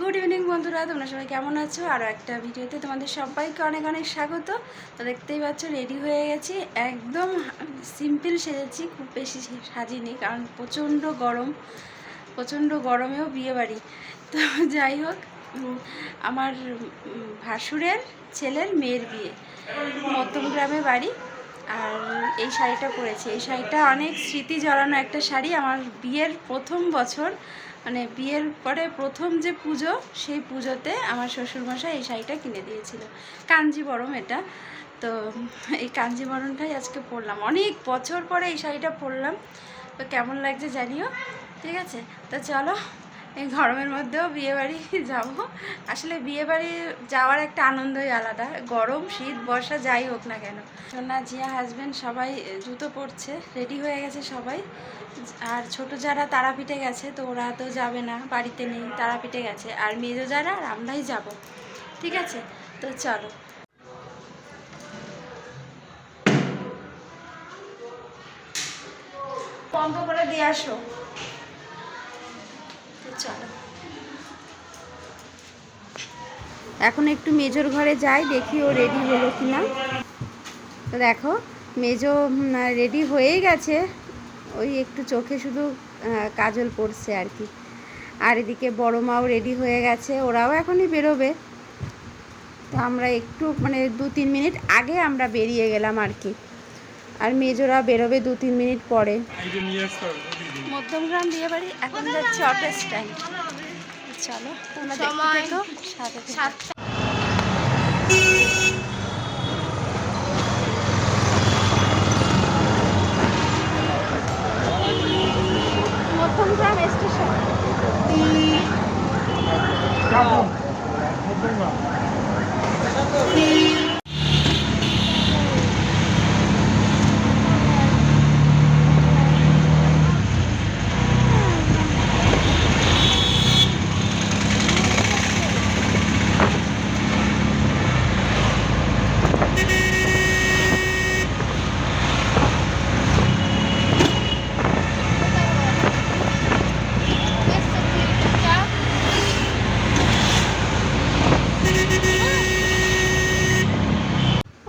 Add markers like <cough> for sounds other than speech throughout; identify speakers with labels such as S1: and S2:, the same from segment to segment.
S1: Good evening বন্ধুরা, তোমরা সবাই কেমন আছো? আরও একটা ভিডিওতে তোমাদের সবাইকে অনেক অনেক স্বাগত। তো দেখতেই পাচ্ছ রেডি হয়ে গেছি। একদম সিম্পল সেজেছি, খুব বেশি সাজিনি, কারণ প্রচণ্ড গরম, প্রচণ্ড গরমেও বিয়ে বাড়ি তো যাই হোক আমার ভাসুরের ছেলের মেয়ের বিয়ে, মধ্যম গ্রামে বাড়ি। আর এই শাড়িটা পরেছি। এই শাড়িটা অনেক স্মৃতি জড়ানো একটা শাড়ি। আমার বিয়ের প্রথম বছর মানে বিয়ের পরে প্রথম যে পুজো, সেই পুজোতে আমার শ্বশুরমশাই এই শাড়িটা কিনে দিয়েছিল। কাঞ্জিবরম এটা। তো এই কাঞ্জিবরমটাই আজকে পরলাম। অনেক বছর পরে এই শাড়িটা পরলাম। তো কেমন লাগছে জানিও? ঠিক আছে? তো চলো এই গরমের মধ্যেও বিয়েবাড়ি <laughs> যাব। আসলে বিয়েবাড়ি যাওয়ার একটা আনন্দই আলাদা। গরম, শীত, বর্ষা, যাই হোক না কেন। সোনা, জিয়া হাজব্যান্ড সবাই জুতো পরছে রেডি হয়ে গেছে সবাই। আর ছোট যারা তারাপীঠে গেছে, তো ওরা তো যাবে না, বাড়িতে নেই তারাপীঠে গেছে। আর মেজো যারা, আর আমরাই যাব। ঠিক আছে? তো চলো। বন্ধ করে দিয়ে আসো। এখন একটু মেজোর ঘরে যাই দেখি ও রেডি হলো কিনা। তো দেখো মেজো রেডি হয়েই গেছে। ওই একটু চোখে শুধু কাজল পড়ছে আর কি। আর এদিকে বড় মাও রেডি হয়ে গেছে ওরাও এখনই বেরোবে। তো আমরা একটু মানে দু তিন মিনিট আগে আমরা বেরিয়ে গেলাম আর কি। আর মেজোরা বেরোবে দু তিন মিনিট পরে। মধ্যমগ্রাম বিয়ে বাড়ি এখন যাচ্ছে অটো স্ট্যান্ড চলো তোমরা দেখতে সাথে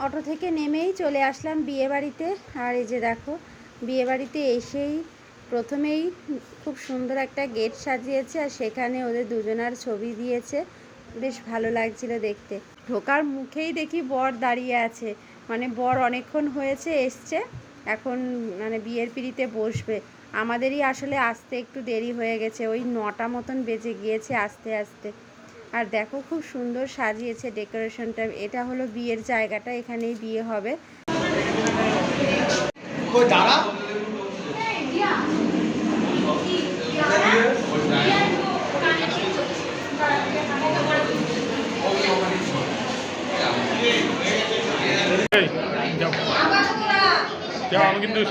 S1: অটো থেকে নেমেই চলে আসলাম বিয়ে বাড়িতে আর এই যে দেখো বিয়ে বাড়িতে এসেই প্রথমেই খুব সুন্দর একটা গেট সাজিয়েছে আর সেখানে ওদের দুজনার ছবি দিয়েছে। বেশ ভালো লাগছিল দেখতে। ঢোকার মুখেই দেখি বর দাঁড়িয়ে আছে। মানে বর অনেকক্ষণ হয়েছে, এসছে। এখন মানে বিয়ের পিড়িতে বসবে। আমাদেরই আসলে আসতে একটু দেরি হয়ে গেছে। ওই নটা মতন বেজে গিয়েছে আস্তে আস্তে। আর দেখো খুব সুন্দর সাজিয়েছে ডেকোরেশনটা। এটা হলো বিয়ের জায়গাটা এখানেই বিয়ে হবে।
S2: আমি কিন্তু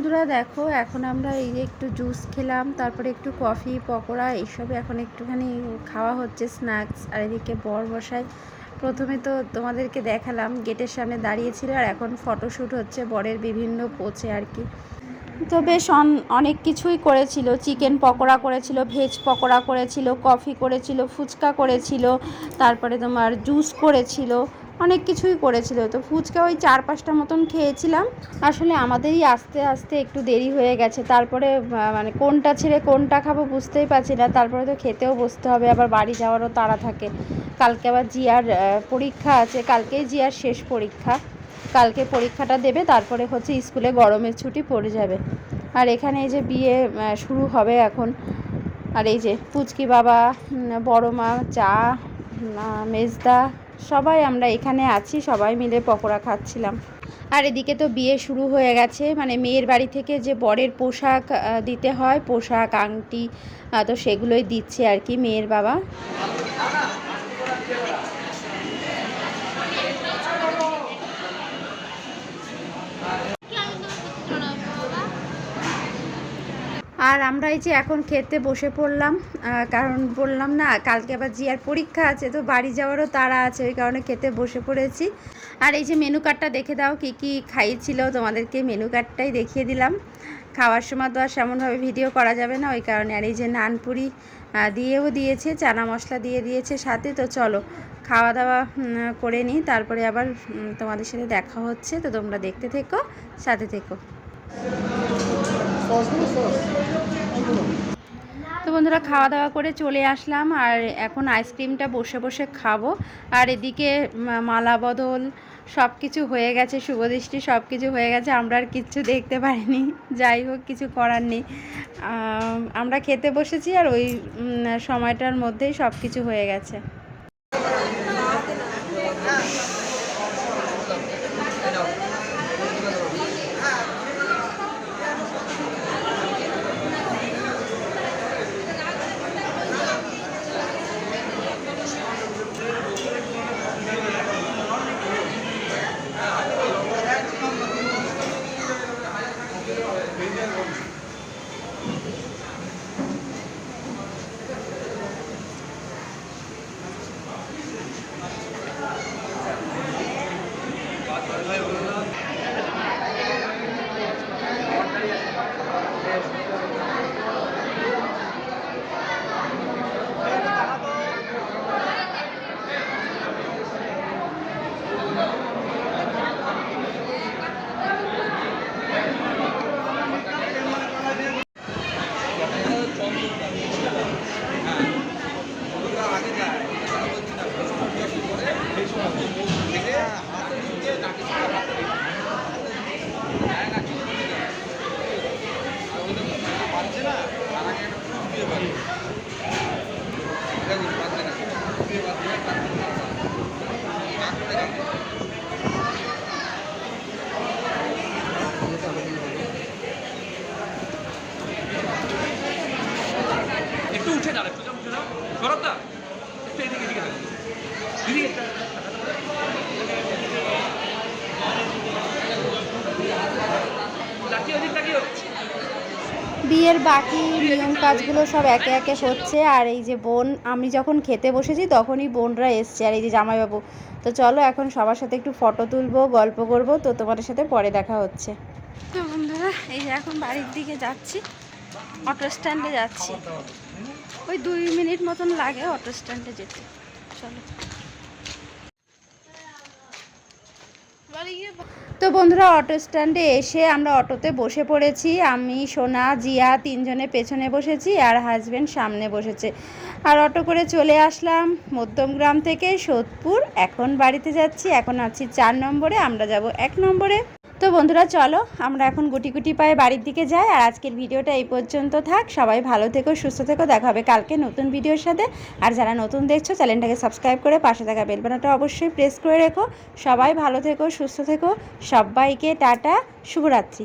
S1: বন্ধুরা দেখো, এখন আমরা এই যে একটু জুস খেলাম, তারপরে একটু কফি পকোড়া, এইসব এখন একটুখানি খাওয়া হচ্ছে স্ন্যাক্স আর এদিকে বর বসায়। প্রথমে তো তোমাদেরকে দেখালাম, গেটের সামনে দাঁড়িয়েছিল, আর এখন ফটোশ্যুট হচ্ছে বরের বিভিন্ন পোচে আর কি। তো বেশ অন- অনেক কিছুই করেছিল চিকেন পকোড়া করেছিল ভেজ পকোড়া করেছিল কফি করেছিল, ফুচকা করেছিল, তারপরে তোমার জুস করেছিল। অনেক কিছুই করেছিল। তো ফুচকা ওই চার পাঁচটা মতন খেয়েছিলাম। আসলে আমাদেরই আস্তে আস্তে একটু দেরি হয়ে গেছে। তারপরে মানে কোনটা ছেড়ে কোনটা খাব বুঝতেই পারছি না। তারপরে তো খেতেও বসতে হবে, আবার বাড়ি যাওয়ারও তাড়া থাকে। কালকে আবার জিয়ার পরীক্ষা আছে। কালকেই জিয়ার শেষ পরীক্ষা। কালকে পরীক্ষাটা দেবে, তারপরে হচ্ছে স্কুলে গরমের ছুটি পড়ে যাবে। আর এখানে এই যে বিয়ে শুরু হবে এখন। আর এই যে পুচকি বাবা বড় মা, চা মেজদা সবাই আমরা এখানে আছি, সবাই মিলে পকোড়া খাচ্ছিলাম। আর এদিকে তো বিয়ে শুরু হয়ে গেছে মানে মেয়ের বাড়ি থেকে যে বরের পোশাক দিতে হয়, পোশাক, আংটি তো সেগুলোই দিচ্ছে আর কি মেয়ের বাবা। আর আমরা এই যে এখন খেতে বসে পড়লাম কারণ বললাম না, কালকে আবার জিয়ার পরীক্ষা আছে, তো বাড়ি যাওয়ারও তাড়া আছে, ওই কারণে খেতে বসে পড়েছি। আর এই যে মেনু কার্ডটা দেখে দাও, কি কি খাইয়েছিল তোমাদেরকে মেনু কার্ডটাই দেখিয়ে দিলাম। খাওয়ার সময় তো আর সেমনভাবে ভিডিও করা যাবে না, ওই কারণে। আর এই যে নানপুরি দিয়েও দিয়েছে, চানা মশলা দিয়ে দিয়েছে সাথে, তো চলো খাওয়া দাওয়া করে নিই, তারপরে আবার তোমাদের সাথে দেখা হচ্ছে, তো তোমরা দেখতে থেকো, সাথে থেকো। তো বন্ধুরা খাওয়া দাওয়া করে চলে আসলাম আর এখন আইসক্রিমটা বসে বসে খাব। আর এদিকে মালা বদল সব কিছু হয়ে গেছে, শুভদৃষ্টি সব কিছু হয়ে গেছে, আমরা আর কিচ্ছু দেখতে পারিনি যাই হোক, কিছু করার নেই। আমরা খেতে বসেছি আর ওই সময়টার মধ্যেই সব কিছু হয়ে গেছে।
S3: একটু উঠে দাঁড়া একটু উঠে দাও সরব দা একটু এদিকে এদিকে। দিদি। তাকিয়ে ওদিক
S1: বিয়ের বাকি নিয়ম কাজগুলো সব একে একে হচ্ছে, আর এই যে বোন, আমি যখন খেতে বসেছি তখনই বোনরা এসছে, আর এই যে জামাইবাবু। তো চলো এখন সবার সাথে একটু ফটো তুলবো, গল্প করব, তো তোমাদের সাথে পরে দেখা হচ্ছে। তো বন্ধুরা, এই যে এখন বাড়ির দিকে যাচ্ছি, অটো স্ট্যান্ডে যাচ্ছি। ওই দুই মিনিট মতন লাগে অটো স্ট্যান্ডে যেতে। চলো। তো বন্ধুরা অটো স্ট্যান্ডে এসে আমরা অটোতে বসে পড়েছি। আমি, সোনা, জিয়া তিনজনে পেছনে বসেছি আর হাজবেন্ড সামনে বসেছে। আর অটো করে চলে আসলাম মধ্যমগ্রাম থেকে সোদপুর। এখন বাড়িতে যাচ্ছি, এখন আছি চার নম্বরে, আমরা যাব এক নম্বরে। তো বন্ধুরা, চলো আমরা এখন গুটি গুটি পায়ে বাড়ির দিকে যাই, আর আজকের ভিডিওটা এই পর্যন্ত থাক। সবাই ভালো থেকো, সুস্থ থেকো, দেখা হবে কালকে নতুন ভিডিওর সাথে। আর যারা নতুন দেখছ, চ্যানেলটাকে সাবস্ক্রাইব করে পাশে থাকা বেলবানাটা অবশ্যই প্রেস করে রেখো। সবাই ভালো থেকো, সুস্থ থেকো। সবাইকে টাটা, শুভরাত্রি।